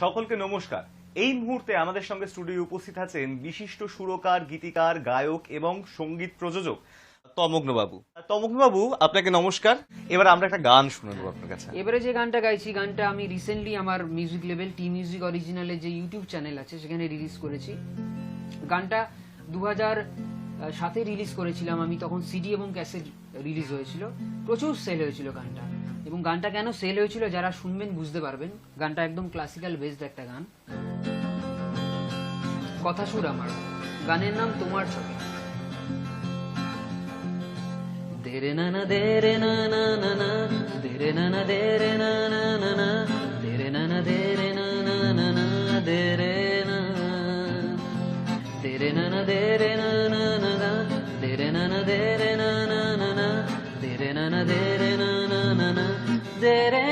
সকলকে নমস্কার। এই মুহূর্তে আমাদের সঙ্গে স্টুডিও উপস্থিত আছেন বিশিষ্ট সুরকার, গীতিকার, গায়ক এবং সংগীত প্রযোজক তমগ্নবাবু তমগ্নবাবু আপনাকে নমস্কার। এবার আমরা একটা গান শুনে নেব আপনার কাছে। এবারে যে গানটা গাইছি, গানটা আমি রিসেন্টলি আমার মিউজিক লেভেল টি মিউজিক অরিজিনালের যে ইউটিউব চ্যানেল আছে, সেখানে রিলিজ করেছি। গানটা দু হাজার সাথে রিলিজ করেছিলাম আমি, তখন সিডি এবং ক্যাসেট রিলিজ হয়েছিল। প্রচুর সেল হয়েছিল গানটা। এবং গানটা কেন সেল হয়েছিল যারা শুনবেন বুঝতে পারবেন গানটা একদম ক্লাসিক্যাল বেসড একটা গান কথা সুর আমার গানের নাম তোমার ছবি দেরে না না দেরে না না না না দেরে না না দেরে না না না না দেরে না না দেরে না না না না দেরে না দেরে না না দেরে না না না না দেরে না দেরে না না দেরে না দেরে না না না না দেরে